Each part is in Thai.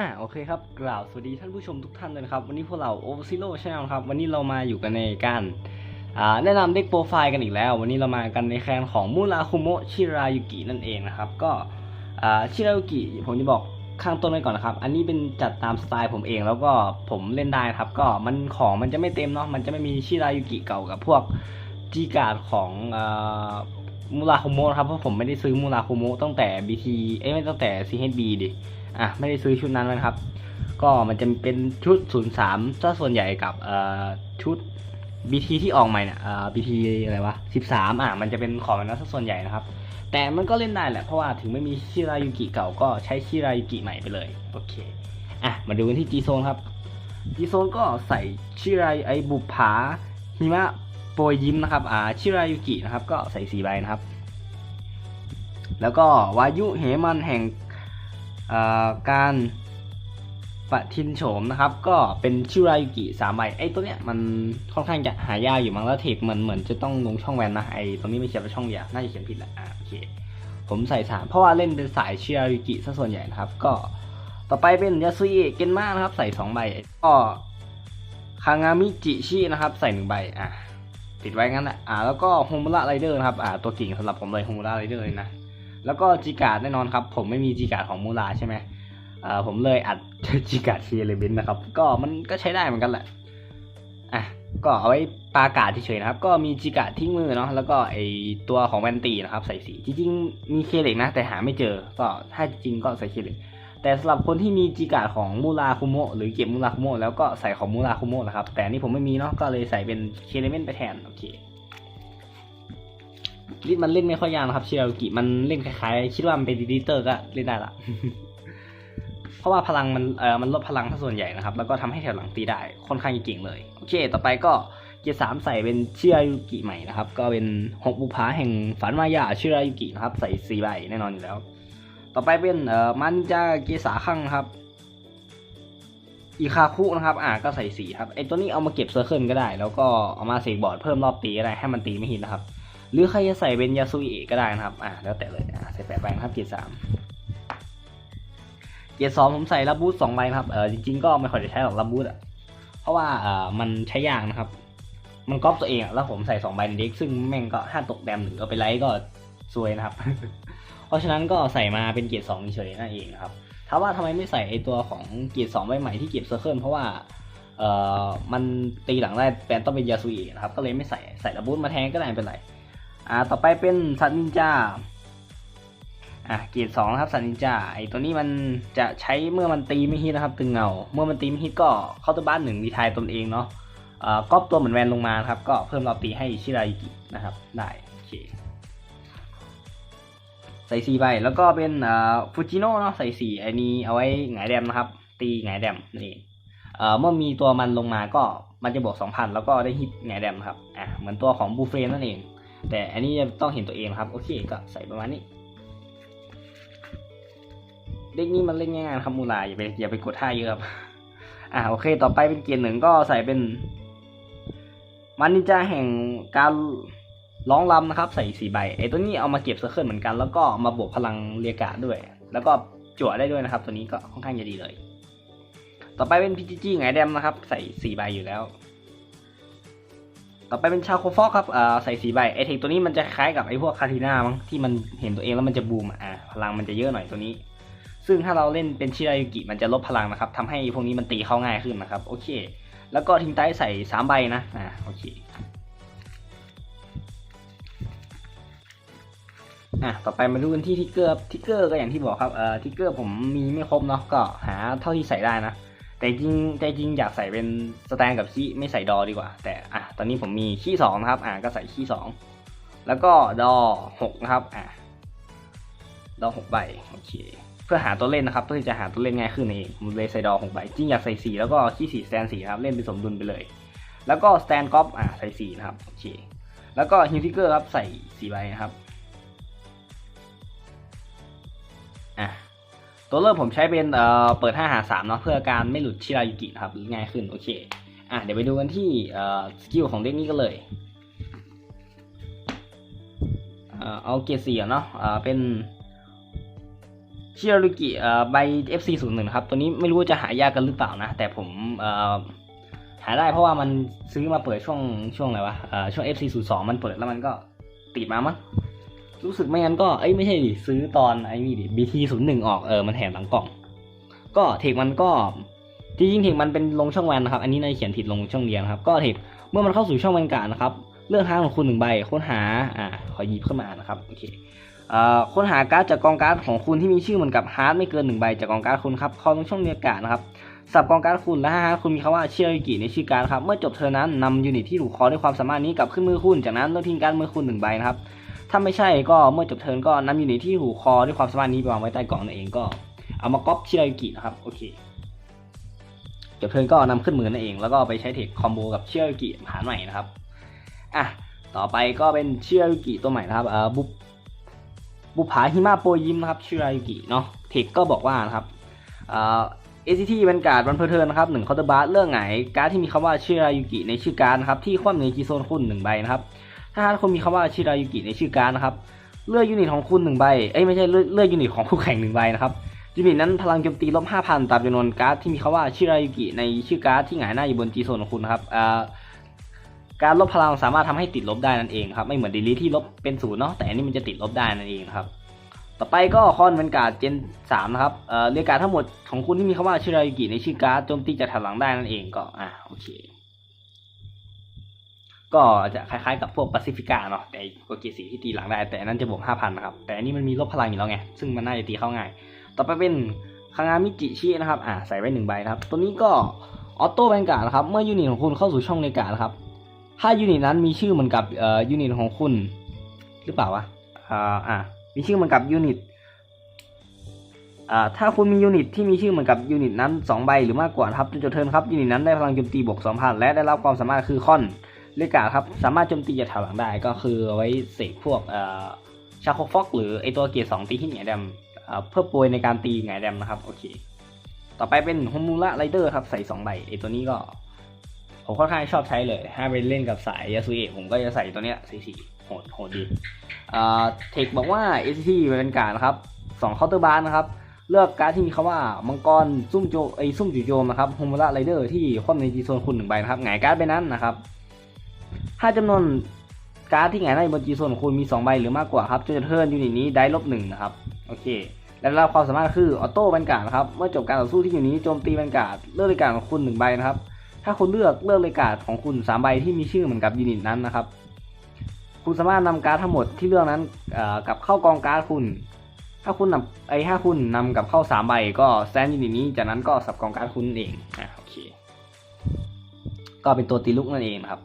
อ่าโอเคครับกล่าวสวัสดีท่านผู้ชมทุกท่านเลยนะครับ วันนี้พวกเรา o v e r z e r o Channel ครับ วันนี้เรามาอยู่กันในการอ่าแนะนำเด็กโปรไฟล์กันอีกแล้ว วันนี้เรามากันในแคนของมูราคุโมะชิรายุกินั่นเองนะครับ ก็อ่าชิรายุกิผมจะบอกข้างต้นไว้ก่อนนะครับ อันนี้เป็นจัดตามสไตล์ผมเองแล้วก็ผมเล่นได้ครับ ก็มันของมันจะไม่เต็มเนาะมันจะไม่มีชิรายุกิเก่ากับพวกจีการ์ดของอ่ามูราคุโมะครับเพราะผมไม่ได้ซื้อมูราคุโมะตั้งแต่ BT เอ้ยไม่ตั้งแต่ CHB ดิ อะไม่ได้ซื้อชุดนั้นนะครับ ก็มันจะเป็นชุด 03ซะส่วนใหญ่กับเอ่อชุด BT ที่ออกใหม่เนี่ยเอ่อ BT อะไรวะ 13 อะมันจะเป็นของนั้นซะส่วนใหญ่นะครับ แต่มันก็เล่นได้แหละเพราะว่าถึงไม่มีชิรายุกิเก่าก็ใช้ชิรายุกิใหม่ไปเลยโอเคอะมาดูกันที่ G Zone ครับ G Zone ก็ใส่ชิรายไอบุปผาหิมะโปรยยิ้มนะครับอ่าชิรายุกินะครับก็ใส่สีใบนะครับ แล้วก็วายุเหมันแห่ง การปะทินโฉมนะครับ ก็เป็นชิรายุกิสามใบไอ้ตัวเนี้ยมันค่อนข้างจะหายากอยู่มั้งแล้วเทปเหมือนเหมือนจะต้องลงช่องแวนนะไอ้ตรงนี้ไม่เขียนว่าช่องเดียวน่าจะเขียนผิดแหละอ่าโอเคผมใส่สามเพราะว่าเล่นเป็นสายชิรายุกิซะส่วนใหญ่นะครับ ก็ต่อไปเป็นยาซุอิเกนมานะครับ ใส่สองใบก็คางามิจิชินะครับ ใส่หนึ่งใบอะติดไว้งั้นแหละอ่าแล้วก็โฮมุระไรเดอร์นะครับอ่าตัวกิ่งสำหรับผมเลยโฮมุระไรเดอร์นะ แล้วก็จีการ์ดแน่นอนครับ ผมไม่มีจีการ์ดของมูราใช่ไหมอ่อผมเลยอัดจีการ์ดเชียร์เลเบนนะครับ ก็มันก็ใช้ได้เหมือนกันแหละอะก็เอาไว้ปากาศเฉยๆนะครับ ก็มีจีการทิ้งมือเนาะแล้วก็ไอตัวของแวนตีนะครับ ใส่สีจริงๆมีเคเล็กนะ แต่หาไม่เจอ ก็ถ้าจริงก็ใส่เคเล็กแต่สำหรับคนที่มีจีการของมูราคุโมะหรือเก็บมูราคุโมะแล้วก็ใส่ของมูราคุโมะนะครับ แต่นนี่ผมไม่มีเนาะก็เลยใส่เป็นเคเลเมนไปแทนโอเค ลิมันเล่นไม่ค่อยยากนะครับเชียร์กิมันเล่นคล้ายๆคิดว่ามันเป็นดีเตอร์ก็เล่นได้ละ เพราะว่าพลังมันเออมันลดพลังถ้าส่วนใหญ่นะครับ แล้วก็ทำให้แถวหลังตีได้ค่อนข้างจะเก่งเลยโอเค ต่อไปก็เกียร์สามใส่เป็นเชียร์กิใหม่นะครับ ก็เป็นหกบุพาแห่งฝันมายาเชียร์กินะครับ ใส่สี่ใบแน่นอนอยู่แล้ว ต่อไปเป็นเอ่อมันจาเกียร์สาข้างนะครับอีคาคุนะครับอ่าก็ใส่สีครับไอตัวนี้เอามาเก็บเซอร์เคิลก็ได้ แล้วก็เอามาเสกบอร์ดเพิ่มรอบตีก็ได้ให้มันตีไม่หินนะครับ หรือใครจะใส่เป็นยาซุอิก็ได้นะครับ อ่าแล้วแต่เลยอ่าใส่แปดใบนะครับเกียร์สามเกียร์สองผมใส่ลับบูทสองใบนะครับเออจริงๆก็ไม่ค่อยได้ใช้หรอกลับบูทอะเพราะว่าเออมันใช้ยากนะครับ มันก๊อปตัวเองอะแล้วผมใส่สองใบเด็กซึ่งแม่งก็ห้าตกแดมหรือเอาไปไลท์ก็ซวยนะครับ เพราะฉะนั้นก็ใส่มาเป็นเกียร์สองเฉยนั่นเองนะครับถามว่าทำไมไม่ใส่ไอตัวของเกียร์สองใบใหม่ที่เก็บเซอร์เคิลเพราะว่าเอ่อมันตีหลังได้แปนต้องเป็นยาซุอินะครับก็เลยไม่ใส่ใส่ลับบูทมาแทนก็ได้เป็นไร อ่าต่อไปเป็นสัตว์นินจาอะเกียร์สองครับสัตว์นินจาไอตัวนี้มันจะใช้เมื่อมันตีไม่ฮิตนะครับตึงเงา เมื่อมันตีไม่ฮิตก็เข้าตัวบ้านหนึ่งดีทายตนเองเนาะอ่าก๊อปตัวเหมือนแวนลงมาครับ ก็เพิ่มรอบตีให้ชิรายุกินะครับ ได้โอเคใส่สีใบแล้วก็เป็นอ่าฟูจิโน่เนาะใส่สีอันนี้เอาไว้หงายแดมนะครับ ตีหงายแดมนี่เอ่อเมื่อมีตัวมันลงมาก็มันจะบวก2,000แล้วก็ได้ฮิตหงายแดมครับอะเหมือนตัวของบูเฟรนนั่นเอง แต่อันนี้จะต้องเห็นตัวเองครับ โอเคก็ใส่ประมาณนี้ เด็กนี้มันเล่นง่ายๆนครับมูลาอย่าไปอย่าไปกดท่าเยอะครับอ่าโอเค ต่อไปเป็นเกียร์หนึ่งก็ใส่เป็น มันนินจาแห่งการร้องรำนะครับ ใส่สี่ใบไอ้ตัวนี้เอามาเก็บเซอร์เคิลเหมือนกัน แล้วก็มาบวกพลังเรียกาด้วย แล้วก็จั่วได้ด้วยนะครับ ตัวนี้ก็ค่อนข้างจะดีเลย ต่อไปเป็นพีจีจีไงแดมนะครับ ใส่สี่ใบอยู่แล้ว ต่อไปเป็นชาโคฟอกครับอ่าใส่สีใบไอเทคตัวนี้มันจะคล้ายกับไอพวกคาทิน่ามั้งที่มันเห็นตัวเองแล้วมันจะบูมอ่าพลังมันจะเยอะหน่อยตัวนี้ ซึ่งถ้าเราเล่นเป็นชิรายุกิมันจะลดพลังนะครับทำให้พวกนี้มันตีเข้าง่ายขึ้นนะครับโอเค แล้วก็ทิ้งไต้ใส่สามใบนะอ่าโอเคอะต่อไปมาดูกันที่ทิกเกอร์ทิกเกอร์ก็อย่างที่บอกครับเอ่อทิกเกอร์ผมมีไม่ครบเนาะก็หาเท่าที่ใส่ได้นะ แต่จริงใจจริงอยากใส่เป็นสแตนกับขี้ไม่ใส่ดอดีกว่า แต่อะตอนนี้ผมมีขี้สองนะครับ อะก็ใส่ขี้สองแล้วก็ดอหกนะครับ อะดอหกใบโอเคเพื่อหาตัวเล่นนะครับ เพื่อจะหาตัวเล่นง่ายขึ้นเองผมเลยใส่ดอหกใบจริงอยากใส่สี่แล้วก็ขี้สี่สแตนสี่นะครับเล่นเป็นสมดุลไปเลย แล้วก็สแตนกอฟอะใส่สี่นะครับโอเคแล้วก็ฮิวทิเกอร์ครับใส่สี่ใบนะครับ ตัวเริ่มผมใช้เป็นเอ่อเปิด5หา3เนาะเพื่อการไม่หลุดชิรายุกินะครับง่ายขึ้นโอเคอะเดี๋ยวไปดูกันที่เอ่อสกิลของเด็กนี้กันเลยเอ่อเอาเกียร์สี่เนาะเอ่อเป็นชิรารุกิเอ่อใบ FC01 นะครับ ตัวนี้ไม่รู้จะหายากกันหรือเปล่านะ แต่ผมเอ่อหาได้เพราะว่ามันซื้อมาเปิดช่วงช่วงอะไรวะอ่อช่วง FC02 มันเปิดแล้วมันก็ติดมามั้ง รู้สึกไม่งั้นก็เอ้ยไม่ใช่ดิซื้อตอนไอ้นี่ดิ BT01 ออกเออมันแถมหลังกล่อง ก็เทคมันก็จริงๆเทคมันเป็นลงช่องแวนนะครับ อันนี้นายเขียนผิดลงช่องเรียนนะครับ ก็เทคเมื่อมันเข้าสู่ช่องแวนการ์ดนะครับ เลือกฮาร์ดของคุณหนึ่งใบค้นหาอ่าขอหยิบขึ้นมาอ่านนะครับโอเคอ่อค้นหาการ์ดจากกองการ์ดของคุณที่มีชื่อเหมือนกับฮาร์ดไม่เกินหนึ่งใบจากกองการ์ดคุณครับคอลงช่องเรียกการ์ดนะครับสับกองการ์ดคุณและฮาร์ดคุณมีคำว่าเชียริกิในชื่อการ์ดครับเมื่อจบเทอนนั้นนำยูนิตที่ถูกคอด้วยความสามารถนี้กลับขึ้นมือคุณจากนั้นเลือกทิ้งการ์ดมือคุณหนึ่งใบนะครับ ถ้าไม่ใช่ก็เมื่อจบเทิร์นก็นำยูนิตที่ถูคอด้วยความสามารถนี้ไปวางไว้ใต้กล่องนั่นเองก็เอามาก๊อปเชียริกินะครับโอเคจบเทิร์นก็นำขึ้นมือนั่นเอง แล้วก็ไปใช้เทคคอมโบกับเชียร์กิหาใหม่นะครับอะต่อไปก็เป็นเชียร์กิตัวใหม่นะครับเอ่อบุบุผาหิมะโปรยิมนะครับเชียร์กิเนาะเทคก็บอกว่านะครับเอ่อ ACT เป็นการ์ดวันเพอร์เทิร์นนะครับหนึ่งคอร์เตอร์บาร์เลือกไหนการ์ดที่มีคำว่าชิรายุกิในชื่อการ์ดนะครับที่คว่ำในจีโซนคุณหนึ่งใบนะครับ ถ้าหาคุณมีคำว่าชิรายุกิในชื่อการนะครับ เลือกยูนิตของคุณหนึ่งใบ เอ้ยไม่ใช่เลือกเลือกยูนิตของคู่แข่งหนึ่งใบนะครับ ยูนิตนั้นพลังโจมตีลบ5,000ตามจำนวนการ์ดที่มีคำว่าชิรายุกิในชื่อการ์ดที่หงายหน้าอยู่บนจีโซนของคุณครับอ่าการลบพลังสามารถทำให้ติดลบได้นั่นเองครับ ไม่เหมือนดีลีที่ลบเป็นศูนย์เนาะ แต่อันนี้มันจะติดลบได้นั่นเองครับ ต่อไปก็คอนเป็นการ์ดเจน3นะครับ เอ่อเรียกการ์ดทั้งหมดของคุณที่มีคำว่าชิรายุกิในชื่อการ์ดโจมตีจากแถวหลังได้นั่นเองก็ อ่าโอเค ก็จะคล้ายๆกับพวกปาซิฟิก้าเนาะแต่กเกีสีที่ตีหลังได้ แต่นั้นจะบวก5,000นะครับ แต่อันนี้มันมีลบพลังอยู่แล้วไง ซึ่งมันน่าจะตีเข้าง่าย ต่อไปเป็นคางามิจิชินะครับอ่าใส่ไว้หนึ่งใบนะครับ ตัวนี้ก็ออโต้แบงการ์นะครับ เมื่อยูนิตของคุณเข้าสู่ช่องในกานะครับ ถ้ายูนิตนั้นมีชื่อเหมือนกับเอ่อยูนิตของคุณ หรือเปล่าวะอ่าอ่ามีชื่อเหมือนกับยูนิตอ่าถ้าคุณมียูนิตที่มีชื่อเหมือนกับยูนิตนั้นสองใบหรือมากกว่านะครับจนจบเทิร์นครับยูนิตนั้นได้พลังโจมตีบวกสองพันและได้รับความสามารถคือคอน เลกาครับ สามารถโจมตีจากแถวหลังได้ก็คือไว้เสกพวกชาโคฟอกหรือไอตัวเกียร์สองตีที่หงายดมเพื่อโปรยในการตีหงายดมนะครับ โอเค ต่อไปเป็นโฮมูระไรเดอร์ครับ ใส่สองใบไอตัวนี้ก็ ผมค่อนข้างชอบใช้เลย ถ้าไปเล่นกับสายยาสุเอะผมก็จะใส่ตัวเนี้ยสีสีโหดโหดดีเทคบอกว่า ACT เป็นการนะครับสองเคาน์เตอร์บาร์นะครับเลือกการดที่มีคำว่ามังกรซุ่มโจไอซุ่มจู่โจมนะครับโฮมูระไรเดอร์ที่คว่ำในจีโซนคุณหนึ่งใบนะครับหงายการ์ดไปนั้นนะครับ ถ้าจำนวนการ์ดที่หงายหน้าอยู่บนจีโซนของคุณมี 2 ใบหรือมากกว่าครับจนจะเทิร์นยูนิตนี้ได้ลบหนึ่งนะครับโอเค และรับความสามารถคือออโต้แบนการ์ดนะครับเมื่อจบการต่อสู้ที่อยู่นี้โจมตีแบนการ์ดเลือกเลยการ์ดของคุณหนึ่งใบนะครับถ้าคุณเลือกเลือกเลยการ์ดของคุณสามใบที่มีชื่อเหมือนกับยูนิตนั้นนะครับคุณสามารถนำการ์ดทั้งหมดที่เลือกนั้นกลับเข้ากองการ์ดคุณ ถ้าคุณนำไอ้ถ้าคุณนำกลับเข้าสามใบก็แซนยูนิตนี้จากนั้นก็สับกองการ์ดคุณเองอะโอเคก็เป็นตัวตีลุกนั่นเองนะครับ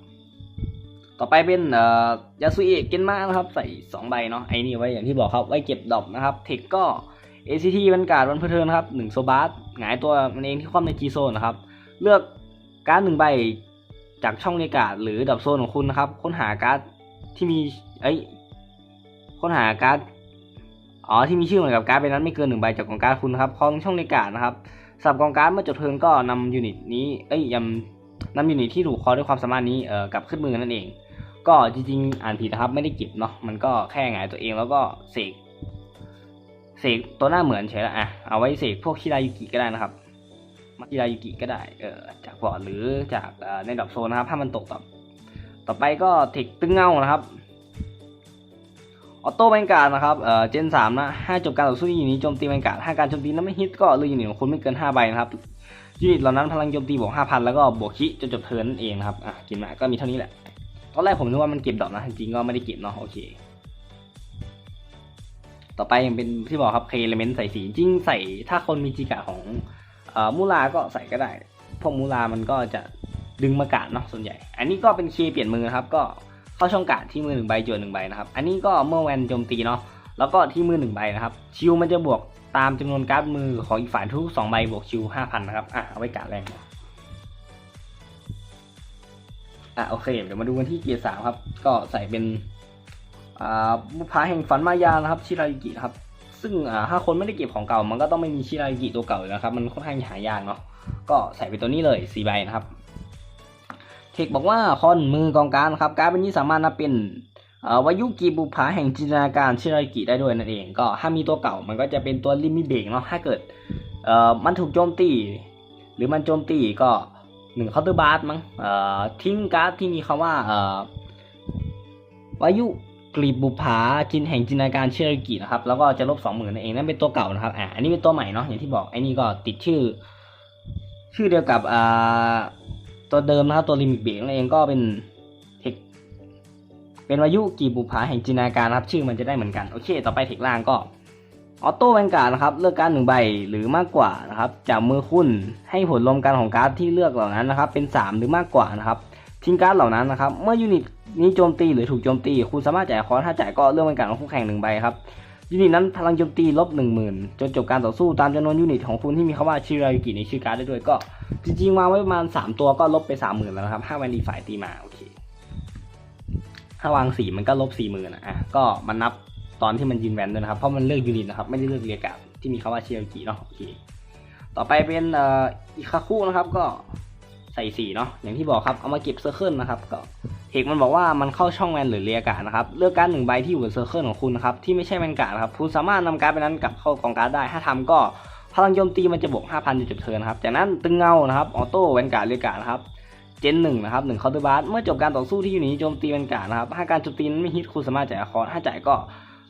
ต่อไปเป็นเอ่อยาสุเอะเกนมานะครับ ใส่2ใบเนาะไอ้นี่ไว้อย่างที่บอกครับไว้เก็บดอกนะครับเทคก็ ACT วันการ์ดวันเพอร์เทิร์นะครับหนึ่งโซบาสหงายตัวมันเองที่คว่ำในจีโซนนะครับ เลือกการ์ดหนึ่งใบจากช่องในการ์ดหรือดับโซนของคุณนะครับ ค้นหาการ์ดที่มีเอ้ยค้นหาการ์ดอ๋อที่มีชื่อเหมือนกับการ์ดใบนั้นไม่เกินหนึ่งใบจากกองการ์ดคุณนะครับคล้องช่องในการ์ดนะครับสับกองการ์ดเมื่อจบเทิร์นก็นำยูนิตนี้เอ้ยยำนำยูนิตที่ถูกคอด้วยความสามารถนี้เอ่อกลับขึ้นมือนั่นเอง ก็จริงๆ อ่านผิดนะครับ ไม่ได้เก็บเนาะมันก็แค่หงายตัวเองแล้วก็เสกเสกตัวหน้าเหมือนเฉยละอะเอาไว้เสกพวกคิรายุกิก็ได้นะครับคิรายุกิก็ได้เออจากบอร์ดหรือจากออในดับโซนนะครับถ้ามันตกต่อต่อไปก็เทคตึ้งเงานะครับออโต้แบงการ์ดนะครับเอ่อเจนสามนะห้าจบการต่อสู้ยูนิตโจมตีแบงการ์ดห้าการโจมตีนั้นไม่ฮิตก็เลือกยูนิตของคุณไม่เกินห้าใบนะครับยูนิตเหล่านั้นพลังโจมตีบวกห้าพันแล้วก็บวกคิจนจบเทิร์นนั่นเองนะครับอะกินมาก็มีเท่านี้แหละ ตอนแรกผมนึกว่ามันเก็บดอกนะจริงก็ไม่ได้เก็บเนาะโอเค ต่อไปยังเป็นที่บอกครับเคเลเมนต์ใส่สีจริงใส่ถ้าคนมีจิกะของอมูลาก็ใส่ก็ได้พวกมูลามันก็จะดึงมากาดเนาะส่วนใหญ่ อันนี้ก็เป็นเคเปลี่ยนมือนะครับ ก็เข้าช่องกาดที่มือหนึ่งใบจวนหนึ่งใบนะครับ อันนี้ก็เมื่อแวนโจมตีเนาะแล้วก็ที่มือหนึ่งใบนะครับ ชิวมันจะบวกตามจำนวนการ์ดมือของอีกฝ่ายทุกสองใบบวกชิวห้าพันนะครับอะเอาไว้กาดแรง อะโอเค เดี๋ยวมาดูกันที่เกียร์สามครับ ก็ใส่เป็นอ่าบุพาแห่งฝันมายานะครับ ชิรายุกิครับ ซึ่งอ่าถ้าคนไม่ได้เก็บของเก่า มันก็ต้องไม่มีชิรายุกิตัวเก่าอยู่แล้วครับ มันค่อนข้างหายากเนาะ ก็ใส่ไปตัวนี้เลยสี่ใบนะครับ เทคบอกว่าคอนมือกองการครับการเป็นนี้สามารถนับเป็นอ่อวายุกีบุภาแห่งจินตนาการชิรากิได้ด้วยนั่นเอง ก็ถ้ามีตัวเก่ามันก็จะเป็นตัวลิมิเบกเนาะถ้าเกิดเอ่อมันถูกโจมตี หรือมันโจมตีก็ หนึ่งเคาน์เตอร์บาร์มั้งเอ่อทิ้งการ์ดที่มีคำว่าเอ่อวายุกลีบบุภาจินแห่งจินตนาการเชิรากินะครับแล้วก็จะลบสองหมื่นนั่นเองนั่นเป็นตัวเก่านะครับอะอันนี้เป็นตัวใหม่เนาะอย่างที่บอกไอ้นี่ก็ติดชื่อ ชื่อเดียวกับอ่าตัวเดิมนะครับตัวลิมิเบกนั่นเองก็เป็นเทคเป็นวายุกีบุภาแห่งจินตนาการนะครับ ชื่อมันจะได้เหมือนกันโอเค ต่อไปเทคล่างก็ ออโต้แวนการ์ดนะครับเลือกการดหนึ่งใบหรือมากกว่านะครับจากมือคุณให้ผลรวมกันของการ์ดที่เลือกเหล่านั้นนะครับ เป็น 3 หรือมากกว่านะครับทิ้งการ์ดเหล่านั้นนะครับ เมื่อยูนิตนี้โจมตีหรือถูกโจมตี คุณสามารถจ่ายคอร์สถ้าจ่ายก็เลือกแวนการ์ดของคู่แข่งหนึ่งใบครับยูนิตนั้นพลังโจมตีลบหนึ่งหมื่นจนจบการต่อสู้ตามจำนวนยูนิตของคุณที่มีคำว่าชิรายุกิในชื่อการ์ดได้ด้วยก็ จริงๆวางไว้ประมาณสามตัวก็ลบไปสามหมื่นแล้วนะครับห้าแวนดีฝ่ายตีมาโอเคถ้าวางสี่มันก็ลบสี่หมื่นอะก็มันนับ ตอนที่มันยืนแวนด้วยนะครับ เพราะมันเลือกยูนิตนะครับ ไม่ได้เลือกเรียกาที่มีคำว่าเชียร์กีเนาะโอเคต่อไปเป็นอีคาคุนะครับก็ใส่สีเนาะอย่างที่บอกครับเอามาเก็บเซอร์เคิลนะครับก็เทคมันบอกว่ามันเข้าช่องแวนหรือเรียกานะครับเลือกการดหนึ่งใบที่อยู่บนเซอร์เคิลของคุณนะครับที่ไม่ใช่แวนกาครับคุณสามารถนำการ์ดไปนั้นกลับเข้ากองการ์ดได้ ถ้าทำก็พลังโจมตีมันจะบวก5,000จนจบเทิร์นครับจากนั้นตึงเงานะครับออโต้แวนการ์ดเรียกานะครับเจนหนึ่งนะครับหนึ่งเคาน์เตอร์บาร์เมื่อจบการต่อสู้ที่อยู่นี้โจมตีเป็นการดนะครับถ้าการโจมตีนั้นไม่ฮิตคุณสามารถจ่ายคอร์สถ้าจ่ายก็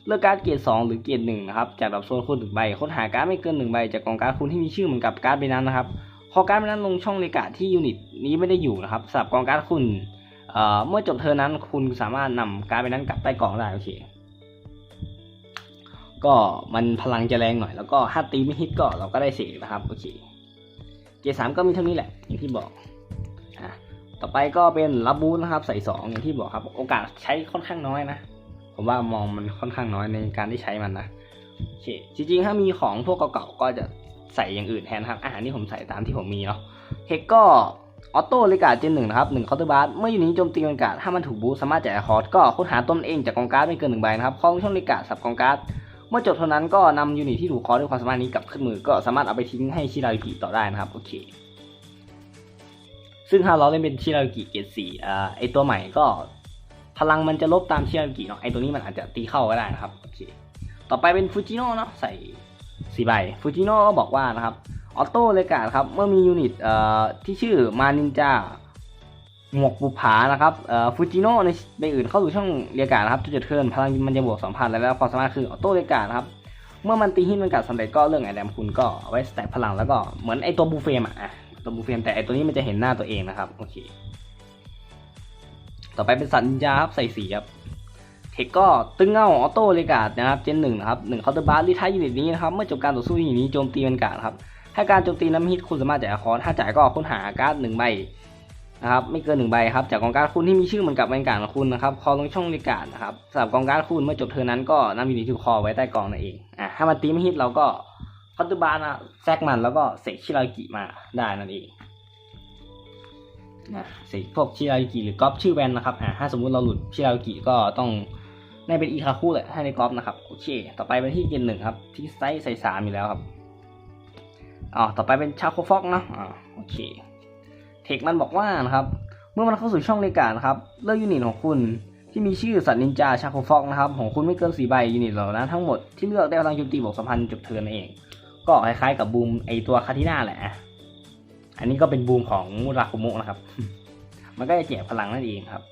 เลือกการ์ดเกียร์สองหรือเกียร์หนึ่งนะครับจากดับโซนคุณหนึ่งใบค้นหาการ์ดไม่เกินหนึ่งใบจากกองการ์ดคุณที่มีชื่อเหมือนกับการ์ดใบนั้นนะครับพอการ์ดใบนั้นลงช่องเลกาที่ยูนิตนี้ไม่ได้อยู่นะครับสำหรับกองการ์ดคุณเเมื่อจบเทอร์นนั้นคุณสามารถนำการ์ดใบนั้นกลับใต้กองได้โอเคก็มันพลังจะแรงหน่อยแล้วก็ถ้าตีไม่ฮิตก็เราก็ได้เสียนะครับโอเคเกียร์สามก็มีเท่านี้แหละอย่างที่บอกอต่อไปก็เป็นรับบูทนะครับใส่สองอย่างที่บอกครับ โอกาสใช้ค่อนข้างน้อยนะ ผมว่ามองมันค่อนข้างน้อยในการที่ใช้มันนะโอเคจริงๆ ถ้ามีของพวกเก่าๆก็จะใส่อย่างอื่นแทนครับอ่านี่ผมใส่ตามที่ผมมีเนาะเฮกก็ออโต้เลกาเจนหนึ่งนะครับหนึ่งเคาน์เตอร์บาร์เมื่ออยู่นี้โจมตีบรรยากาศถ้ามันถูกบูสามารถจ่ายคอร์สก็ค้นหาต้นเองจากกองการ์ดไม่เกินหนึ่งใบนะครับคล้องช่องเลกาสับกองการ์ดเมื่อจบเท่านั้นก็นำยูนิตที่ถูกคอร์สด้วยความสามารถนี้กลับขึ้นมือก็สามารถเอาไปทิ้งให้ชิรายุกิต่อได้นะครับโอเค ซึ่งถ้าเราเล่นเป็นชิรายุกิเกรดสี่อ่าไอตัวใหม่ก็ พลังมันจะลบตามเชิรายุกิเนาะไอตัวนี้มันอาจจะตีเข้าก็ได้นะครับโอเคต่อไปเป็นฟูจิโน่เนาะใส่สี่ใบฟูจิโน่ก็บอกว่านะครับออโต้เลกาครับเมื่อมียูนิตเอ่อที่ชื่อมานินจาหมวกบุผานะครับเอ่อฟูจิโน่ในใบอื่นเข้าสู่ช่องเรียกานะครับจุดเทิร์นพลังมันจะบวกสองพันแล้วความสามารถคือออโต้เลกานะครับเมื่อมันตีหินมันกัดสำเร็จก็เรื่องไอแดมคุณก็เอาไว้แต็กพลังแล้วก็เหมือนไอตัวบูเฟมอะอะตัวบูเฟมแต่ไอตัวนี้มันจะเห็นหน้าตัวเองนะครับโอเค ต่อไปเป็นสัญญาครับใส่สีครับเทคก็ตึงเงาออโต้เลกาดนะครับเจนหนึ่งนะครับหนึ่งเคาน์เตอร์บาร์รีทายยูนิตนี้นะครับเมื่อจบการต่อสู้ยูนิตนี้โจมตีเป็นกาดครับถ้การโจมตีนั้นไม่ฮิตคุณสามารถจ่ายคอร์สถ้าจ่ายก็ค้นหาการ์ดหนึ่งใบนะครับไม่เกินหนึ่งใบครับจากกองการ์ดคุณที่มีชื่อเหมือนกับเป็นการดของคุณนะครับคอลงช่องเลกาดนะครับสำหรับกองการ์ดคุณเมื่อจบเทอร์นั้นก็นำยูนิตที่คอไว้ใต้กองนั่นเองอะถ้ามันตีไม่ฮิตเราก็เคาน์เตอร์บาร์นะแซกมันแล้วก็เสกชิรากิมาได้นั่นเอง นะสิพวกชิรายุกิหรือก๊อปชื่อแวนนะครับอ่าถ้าสมมุติเราหลุดชิรายุกิก็ต้องได้เป็นอีคาคุแหละถ้าในก๊อปนะครับโอเค ต่อไปเป็นที่เกนหนึ่งครับที่ไซส์ใส่สามอยู่แล้วครับอ๋อต่อไปเป็นชาโคฟอกเนาะอ่าโอเคเทคมันบอกว่านะครับ เมื่อมันเข้าสู่ช่องเลกานะครับเลือกยูนิตของคุณที่มีชื่อสัตว์นินจาชาโคฟอกนะครับของคุณไม่เกินสี่ใบยูนิตเหล่านั้นทั้งหมดที่เลือกได้พลังโจมตีบวกสัมพันธ์จบเทิร์นเอง ก็คล้ายๆกับบูมไอตัวคาทิน่าแหละ อันนี้ก็เป็นบูมของมูราคุมะนะครับ มันก็จะแจกพลังนั่นเองครับ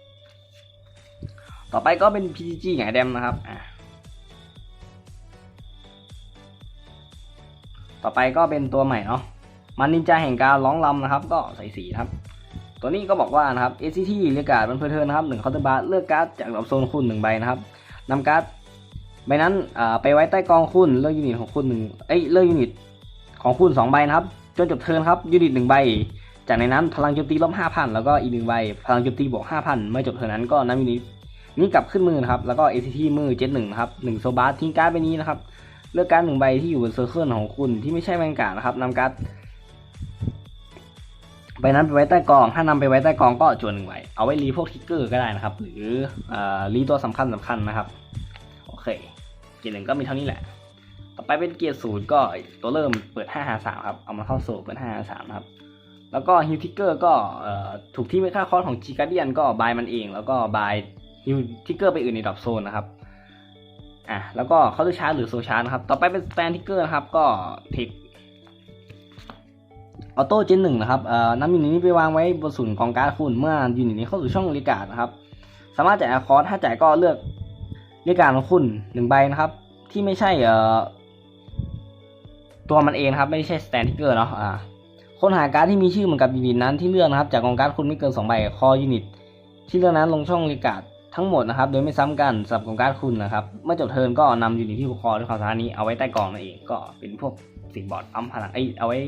ต่อไปก็เป็น PGG ไงแดมนะครับอะต่อไปก็เป็นตัวใหม่เนาะมันนินจาแห่งการร้องลำนะครับ ก็ใส่สีครับ ตัวนี้ก็บอกว่านะครับ ACT เรียกการ์ดมันเพลินนะครับหนึ่งคาน์เตอร์บาร์เลือกการ์ดจากดอกโซนคุณหนึ่งใบนะครับนำการ์ดใบนั้นไปไว้ใต้กองคุณเลือกยูนิตของคุณหนึ่งเอ้ยเลือกยูนิตของคุณสองใบนะครับ จนจบเทิร์นครับยูนิตหนึ่งใบ จากในนั้นพลังโจมตีลบห้าพันแล้วก็อีกหนึ่งใบ พลังโจมตีบวกห้าพันเมื่อจบเทิร์นนั้นก็นำยูนิตนี้กลับขึ้นมือนะครับ แล้วก็ ACT มือเจ็ดหนึ่งครับหนึ่งโซบาร์ทิ้งการ์ดใบนี้นะครับ เลือกการ์ดหนึ่งใบที่อยู่บนเซอร์เคิลของคุณที่ไม่ใช่แวนการ์นะครับนำการ์ดใบนั้นไปไว้ใต้กอง ถ้านำไปไว้ใต้กองก็จวนหนึ่งใบ เอาไว้รีพวกทิกเกอร์ก็ได้นะครับ หรืออรีตัวสำคัญสำคัญนะครับ โอเค เกียร์หนึ่งก็มีเท่านี้แหละ ต่อไปเป็นเกียร์ศูนย์ก็ตัวเริ่มเปิด5 5 3ครับ เอามาเข้าโซ่เปิด5 5 3ครับ แล้วก็ฮิวทิกเกอร์ก็ถูกที่ไม่ค่าคอร์สของจีการเดียนก็บายมันเอง แล้วก็บายฮิวทิกเกอร์ไปอื่นในดรอปโซนนะครับอะแล้วก็เขาจะชาร์จหรือโซชาร์จนะครับ ต่อไปเป็นสแตนทิกเกอร์นะครับ ก็เทคออโต้เจนหนึ่งนะครับเอ่อนำยูนิตนี้ไปวางไว้บนศูนย์กองการ์ดคุณเมื่อยูนิตนี้เข้าสู่ช่องบริการนะครับ สามารถจ่ายคอร์สถ้าจ่ายก็เลือกเรียกการของคุณหนึ่งใบนะครับ ที่ไม่ใช่เอ่อ ตัวมันเองครับไม่ใช่สแตนทิกเกอร์เนาะอ่าค้นหาการ์ดที่มีชื่อเหมือนกับยูนิตนั้นที่เลือกนะครับจากกองการ์ดคุณไม่เกินสองใบคอยูนิตที่เลือกนั้นลงช่องบริการทั้งหมดนะครับ โดยไม่ซ้ำกันสำหรับกองการ์ดคุณนะครับ เมื่อจบเทิร์นก็นำยูนิตที่คุณคอด้วยความสามารถนี้เอาไว้ใต้กองนั่นเองก็เป็นพวกสิบอร์ดอัมพลังไอเอาไว้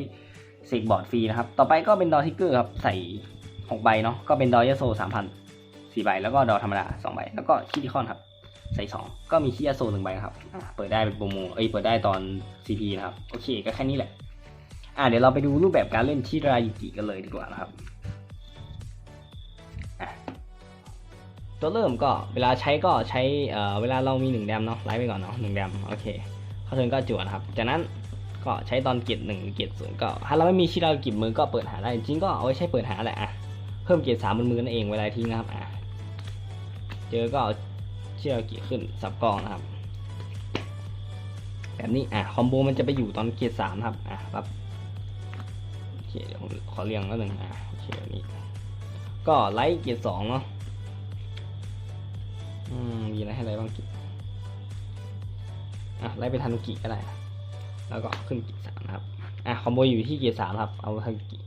สิบอร์ดฟรีนะครับ ต่อไปก็เป็นดอทิกเกอร์ครับใส่หกใบเนาะก็เป็นดอยโซสามพันสี่ใบแล้วก็ดอธรรมดาสองใบแล้วก็คิดิคอนครับ ใส่สองก็มีคิยาโซหนึ่งใบนะครับอะเปิดได้เป็นโปรโมเอ้ยเปิดได้ตอน CP นะครับ โอเคก็แค่นี้แหละ อะเดี๋ยวเราไปดูรูปแบบการเล่นชิรายุกิกันเลยดีกว่านะครับอะตัวเริ่มก็เวลาใช้ก็ใช้เอ่อเวลาเรามีหนึ่งแดมเนาะไลฟ์ไปก่อนเนาะหนึ่งแดมโอเคเข้าเทิร์นก็จวดนะครับ จากนั้นก็ใช้ตอนเกียรหนึ่งเกียรศูนย์ก็ถ้าเราไม่มีชิรายุกิมือก็เปิดหาได้จริงๆก็เอาไว้ใช้เปิดหาแหละอะเพิ่มเกียรสามบนมือนั่นเองเวลาทิ้งนะครับอะเจอก็ เชื่อกี่ขึ้นสับกองนะครับ แบบนี้อะคอมโบมันจะไปอยู่ตอนเกียร์สามครับอะรับโอเคเดี๋ยวผมขอเรียงแล้วหนึ่งอะโอเคแบบนี้ ก็ไลท์เกียร์สองเนาะอืมมีอะไรให้ไลท์บ้างกิอะไลท์ไปทันุกิก็ได้ แล้วก็ขึ้นเกียร์สามนะครับ อะคอมโบอยู่ที่เกียร์สามครับ เอาทันุกิ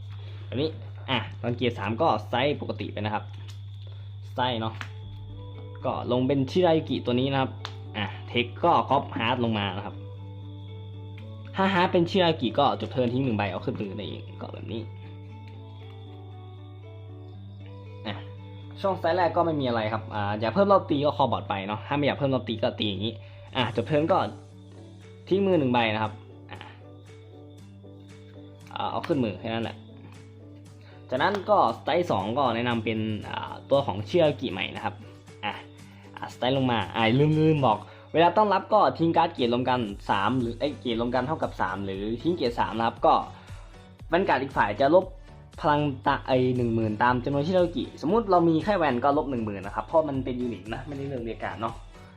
แบบนี้ อะตอนเกียร์สามก็ไซส์ปกติไปนะครับ ไซส์เนาะ ก็ลงเป็นชิรายุกิตัวนี้นะครับ อะเทคก็คอปฮาร์ดลงมานะครับ ถ้าฮาร์ดเป็นชิรายุกิก็จบเทิร์นทิ้งหนึ่งใบเอาขึ้นมือได้เองก็แบบนี้ อะช่องไซส์แรกก็ไม่มีอะไรครับ อ่าอยากเพิ่มรอบตีก็คอบอดไปเนาะ ถ้าไม่อยากเพิ่มรอบตีก็ตีอย่างนี้ อะจบเทิร์นก็ทิ้งมือหนึ่งใบนะครับ อะเอาขึ้นมือแค่นั้นแหละจากนั้นก็สไตล์สองก็แนะนำเป็นตัวของเชื่อกิใหม่นะครับ สไตล์ลงมาไอ่าลืมลืมบอก เวลาต้องรับก็ทิ้งการ์ดเกียรติรวมกัน 3 หรือไอ้เกียรติรวมกันเท่ากับ 3 หรือทิ้งเกียรติ3นะครับก็บรรยากาศอีกฝ่ายจะลบพลังตาไอหนึ่งหมื่นตามจำนวนที่เรากี่สมมุติเรามีแค่แวนก็ลบหนึ่งหมื่นนะครับเพราะมันเป็นยูนิตนะไม่ได้เรื่องเรียกการเนาะ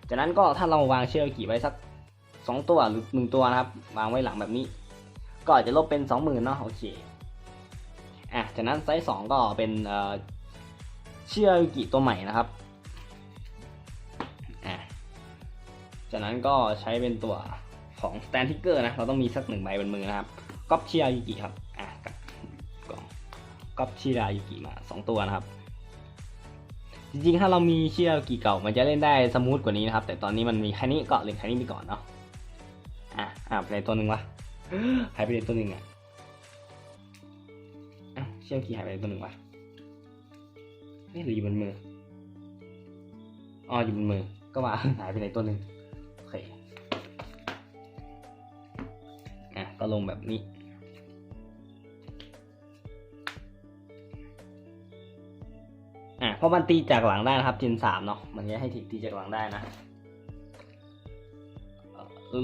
จากนั้นก็ถ้าเราวางเชื่อกี่ไว้สัก 2 ตัวหรือ 1 ตัวนะครับ วางไว้หลังแบบนี้ ก็อาจจะลบเป็น 20,000เนาะโอเคอะจากนั้นไซส์สองก็เป็นเอ่อเชื่อยุกิตัวใหม่นะครับ จากนั้นก็ใช้เป็นตัวของ Stand Ticker นะ เราต้องมีสักหนึ่งใบบนมือนะครับก๊อปเชียยุกิครับ อะกับกล่องก๊อปเชียยุกิมาสองตัวนะครับ จริงๆ ถ้าเรามีเชียยุกิเก่า มันจะเล่นได้สมูทกว่านี้นะครับ แต่ตอนนี้มันมีแค่นี้ก็เล่นแค่นี้ไปก่อนเนาะ อะ อะไปไหนตัวหนึ่งวะ หายไปไหนตัวหนึ่งอะอ้าวเชี่ยวกี่หายไปตัวหนึ่งวะเฮ้ยหรืออยู่บนมือ อ๋ออยู่บนมือ ก็ว่าหายไปไหนตัวหนึ่ง ก็ลงแบบนี้ อะเพราะมันตีจากหลังได้นะครับจินสามเนาะมันจะให้ตีจากหลังได้นะ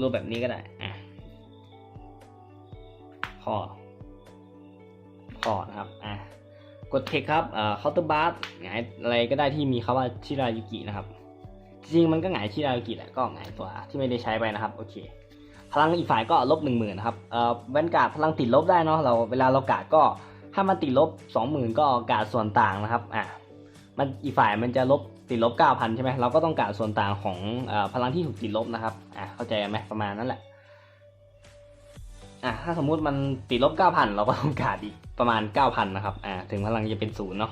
รูปแบบนี้ก็ได้อะพอพอนะครับอะกดเทคครับเอ่อเคาน์เตอร์บาร์หงายอะไรก็ได้ที่มีคาว่าชิรายุกินะครับ จริงมันก็หงายชิรายุกิแหละก็หงายตัวที่ไม่ได้ใช้ไปนะครับ โอเค พลังอีกฝ่ายก็ลบหนึ่งหมื่นนะครับเอ่อแวนการ์ดพลังติดลบได้เนาะเราเวลาเรากาดก็ถ้ามันติดลบสองหมื่นก็กาดส่วนต่างนะครับอะมันอีกฝ่ายมันจะลบติดลบเก้าพันใช่ไหมเราก็ต้องกาดส่วนต่างของเอ่อพลังที่ถูกติดลบนะครับอะเข้าใจไหมประมาณนั้นแหละอะถ้าสมมุติมันติดลบ9,000เราก็ต้องการอีกประมาณ9,000นะครับอ่าถึงพลังจะเป็นศูนย์เนาะ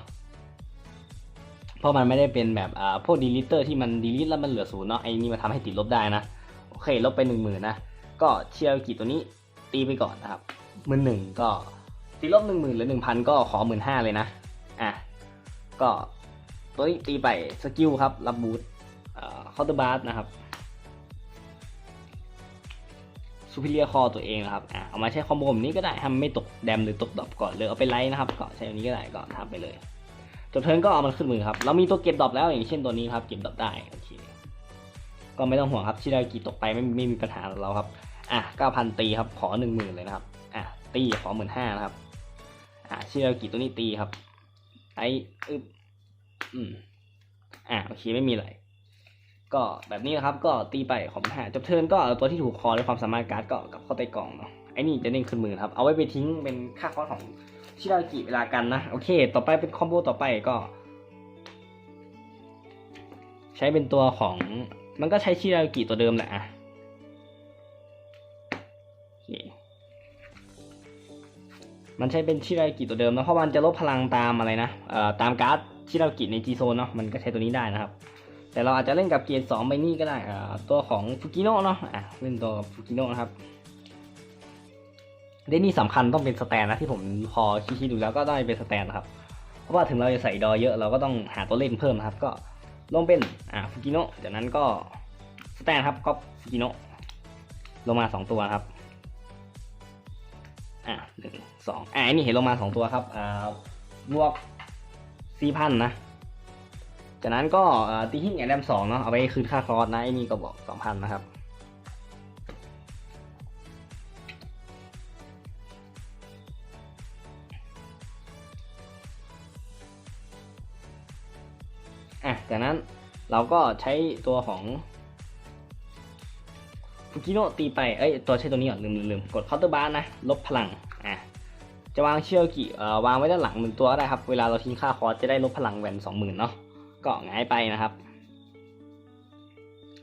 เพราะมันไม่ได้เป็นแบบอ่าพวกดีลิเตอร์ที่มันดีลิทแล้วมันเหลือศูนย์เนาะไอ้นี่มันทำให้ติดลบได้นะโอเคลบไป1 0,000นะ ก็เชียร์กิตัวนี้ตีไปก่อนนะครับหมื่นหนึ่งก็ติดลบ1 0,000หมื่นหรือ1,000ก็ขอ15,000เลยนะ อะ ก็ตัวนี้ตีไปสกิลครับ รับบูทเอ่อคาน์เตอร์บาร์นะครับซูเปอร์เรียคอตัวเองนะครับ อะ เอามาใช้คอมโบแบบนี้ก็ได้ทำไม่ตกแดมหรือตกดรอปก่อนหรือเอาไปไลท์นะครับก็ใช้แบบนี้ก็ได้ก็ทำไปเลยจบเทิร์นก็เอามันขึ้นมือครับ เรามีตัวเก็บดรอปแล้วอย่างเช่นตัวนี้ครับ เก็บดรอปได้โอเค ก็ไม่ต้องห่วงครับชิรากิตกไปไม่ไม่มีปัญหาเราครับ อะเก้าพันตีครับขอหนึ่งหมื่นเลยนะครับอะตีขอหมื่นห้านะครับอะชิรากิตัวนี้ตีครับไออึบอืมอะโอเคไม่มีอะไรก็แบบนี้นะครับก็ตีไปของปัญหาจบเทิร์นก็เอาตัวที่ถูกคอในความสามารถการ์ดก็กับเข้าใต้กล่องเนาะไอ้นี่จะเด้งขึ้นมือนครับเอาไว้ไปทิ้งเป็นค่าคอสของชิรากิเวลากันนะโอเค ต่อไปเป็นคอมโบต่อไปก็ ใช้เป็นตัวของมันก็ใช้ชิรากิตัวเดิมแหละอะ มันใช้เป็นชิรากิตัวเดิมนะเพราะมันจะลดพลังตามอะไรนะเอ่อตามการ์ดชิรากิในจีโซนเนาะมันก็ใช้ตัวนี้ได้นะครับ แต่เราอาจจะเล่นกับเกียร์สองใบนี้ก็ได้อ่าตัวของฟูกิโนะเนาะอะเล่นตัวฟูกิโนะนะครับเดนนี่สำคัญต้องเป็นสแตนนะที่ผมพอคิดๆดูแล้วก็ได้เป็นสแตนนะครับ เพราะว่าถึงเราจะใส่ดอเยอะเราก็ต้องหาตัวเล่นเพิ่มนะครับ ก็ลงเป็นอ่าฟูกิโนะจากนั้นก็สแตนครับก็ฟูกิโนะลงมาสองตัวครับ อะหนึ่งสองอะอันนี้เห็นลงมาสองตัวครับอ่าบวกสี่พันนะ จากนั้นก็อ่อตีหิ้งแอนแดมสองเนาะเอาไปคืนค่าคลอสนะไอ้นี่ก็บอกสองพันนะครับอะจากนั้นเราก็ใช้ตัวของ กิโนตีไป เอ้ย ตัวใช้ตัวนี้ก่อนลืมลืมลืมกดเคาน์เตอร์บาร์นะ ลบพลัง อะ จะวางเชียวกิเอ่อวางไว้ด้านหลังหนึ่งตัวก็ได้ครับ เวลาเราทิ้งค่าคอร์สจะได้ลบพลังแหวนสองหมื่นเนาะ ก็หงายไปนะครับ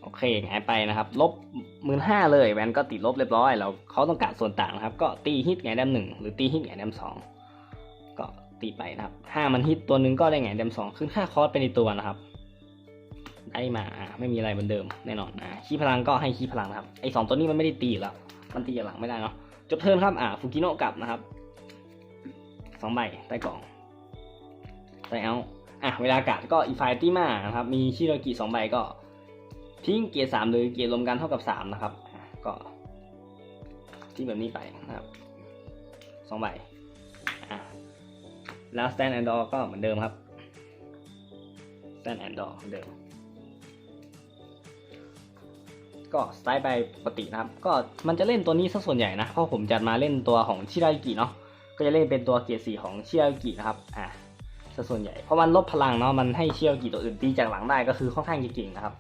โอเคหงายไปนะครับ ลบหมื่นห้าเลยแหวนก็ติดลบเรียบร้อยแล้วเขาต้องการส่วนต่างนะครับ ก็ตีฮิตหงายแดมหนึ่งหรือตีฮิตหงายแดมสองก็ตีไปนะครับห้ามันฮิตตัวหนึ่งก็ได้หงายแดมสองขึ้นค่าคอร์สไปในตัวนะครับ ได้มาอะไม่มีอะไรเหมือนเดิมแน่นอนอะขี้พลังก็ให้ขี้พลังนะครับไอสองตัวนี้มันไม่ได้ตีแล้วมันตีจากหลังไม่ได้เนาะจบเทิร์นครับอะฟูกิโนะกลับนะครับสองใบใต้กล่องใต้เอาอะเวลากาดก็อีไฟตี้มานะครับมีชิโรกิสองใบก็ทิ้งเกียร์สามหรือเกียร์รวมกันเท่ากับสามนะครับก็ที่แบบนี้ไปนะครับสองใบอะแล้ว stand and door ก็เหมือนเดิมครับ stand and door เหมือนเดิม ก็สไตล์ไปปกตินะครับ ก็มันจะเล่นตัวนี้ซะส่วนใหญ่นะ เพราะผมจะมาเล่นตัวของชิรายุกิเนาะ ก็จะเล่นเป็นตัวเกียร์สีของชิรากินะครับ อะซะส่วนใหญ่ เพราะมันลดพลังเนาะ มันให้ชิรายุกิตัวอื่นตีจากหลังได้ก็คือค่อนข้างจะเก่งนะครับ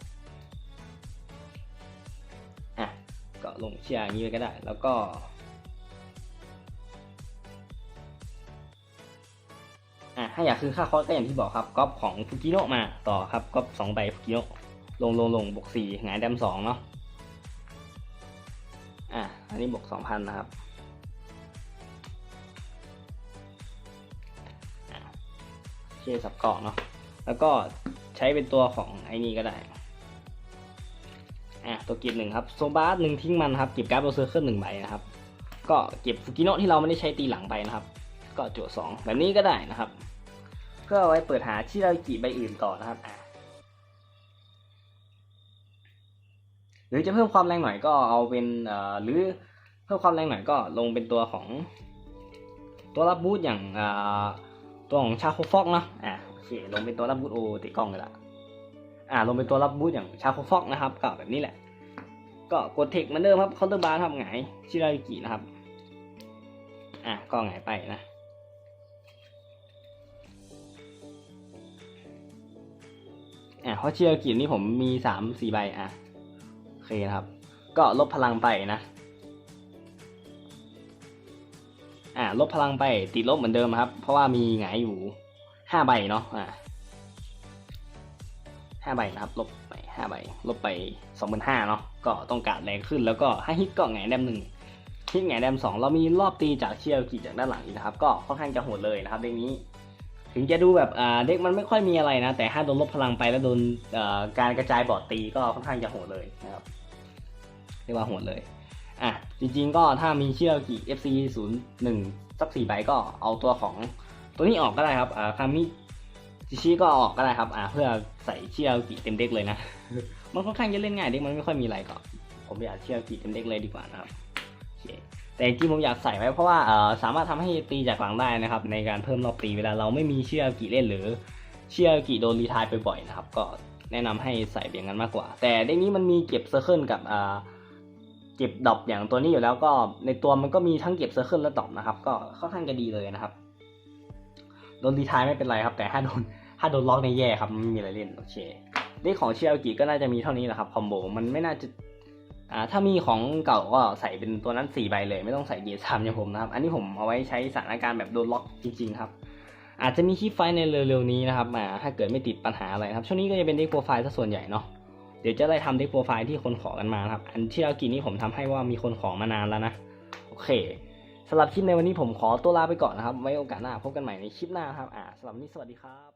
อะ ก็ลงเชียร์อย่างนี้ไปก็ได้ แล้วก็อะถ้าอยากคือค่าคอสก็อย่างที่บอกครับก๊อปของฟูกิโนะมาต่อครับก๊อปสองใบฟูกิโนะลงลงลงบวกสี่หงายแดมสองเนาะ อันนี้บวกสองพันนะครับเชื่อสับเกาะเนาะ แล้วก็ใช้เป็นตัวของไอ้นี่ก็ได้ อะ ตัวเก็บหนึ่งครับ โซบาร์หนึ่งทิ้งมันครับเก็บการ์ดโบเซอร์เคิลหนึ่งใบนะครับ ก็เก็บฟูกิโนะที่เราไม่ได้ใช้ตีหลังไปนะครับ ก็จทย์สองแบบนี้ก็ได้นะครับ เพื่อเอาไว้เปิดหาชิรากิใบอื่นต่อนะครับอะ หรือจะเพิ่มความแรงหน่อยก็เอาเป็นหรือเพิ่มความแรงหน่อยก็ลงเป็นตัวของ ตัวรับบูทอย่างตัวของชาโคฟอกเนาะอะโอเคลงเป็นตัวรับบูทโอติกล้องเลยละอ่าลงเป็นตัวรับบูทอย่างชาโคฟอกนะครับก็แบบนี้แหละ ก็กดเทคเหมือนเดิมครับเคาน์เตอร์บาร์ทำไงชิรายุกินะครับอะก็ไงายไปนะอะเพราะชิรายุกินี่ผมมีสามสี่ใบอะ เคนะครับ ก็ลบพลังไปนะอ่าลบพลังไปติดลบเหมือนเดิมครับ เพราะว่ามีหงายอยู่ห้าใบเนาะอ่าห้าใบนะครับ ลบไปห้าใบ ลบไปสองพันห้าเนาะก็ต้องการแรงขึ้นแล้วก็ให้ฮิตก็หงายแดมหนึ่งฮิตหงายแดมสองเรามีรอบตีจากเชียร์กีจากด้านหลังอีกนะครับ ก็ค่อนข้างจะโหดเลยนะครับเด็กนี้ถึงจะดูแบบเด็กมันไม่ค่อยมีอะไรนะ แต่ถ้าโดนลบพลังไปแล้วโดนการกระจายบอดตีก็ค่อนข้างจะโหดเลยนะครับ รียกว่าโหดเลยอะจริงๆก็ถ้ามีเชือกกี่ FC 0 1สักสี่ใบก็เอาตัวของตัวนี้ออกก็ได้ครับอ่าคามิชิชิก็ออกก็ได้ครับอ่าเพื่อใส่เชือกกี่เต็มเด็กเลยนะ มันค่อนข้างจะเล่นง่ายเด็กมันไม่ค่อยมีอะไรก็ ผมอยากเชือกกี่เต็มเด็กเลยดีกว่านะครับแต่จริงผมอยากใส่ไว้เพราะว่าสามารถทำให้ตีจากหลังได้นะครับ ในการเพิ่มรอบตีเวลาเราไม่มีเชือกกี่เล่นหรือ เชือกกี่โดนรีทายไปบ่อยนะครับ ก็แนะนำให้ใส่อย่างนั้นมากกว่า แต่เด็กนี้มันมีเก็บเซอร์เคิลกับอ่า เก็บดรอปอย่างตัวนี้อยู่แล้วก็ในตัวมันก็มีทั้งเก็บเซอร์เคิลและดรอปนะครับ ก็ค่อนข้างจะดีเลยนะครับ โดนรีทายไม่เป็นไรครับ แต่ถ้าโดนถ้าโดนล็อกในแย่ครับไม่มีอะไรเล่นโอเคเด็กของเชียร์กิก็น่าจะมีเท่านี้แหละครับคอมโบมันไม่น่าจะอ่าถ้ามีของเก่าก็ใส่เป็นตัวนั้น4ใบเลย ไม่ต้องใส่เกียร์สามอย่างผมนะครับ อันนี้ผมเอาไว้ใช้สถานการณ์แบบโดนล็อกจริงๆครับ อาจจะมีคลิปไฟในเร็วๆนี้นะครับอ่าถ้าเกิดไม่ติดปัญหาอะไรครับช่วงนี้ก็จะเป็นเด็กโปรไฟล์ซะส่วนใหญ่เนาะ เดี๋ยวจะได้ทำเด็กโปรไฟล์ที่คนขอกันมาครับ อันที่เรากินนี้ผมทำให้ว่ามีคนขอมานานแล้วนะ โอเคสำหรับคลิปในวันนี้ผมขอตัวลาไปก่อนนะครับ ไว้โอกาสหน้าพบกันใหม่ในคลิปหน้าครับ อ่าสำหรับนี้สวัสดีครับ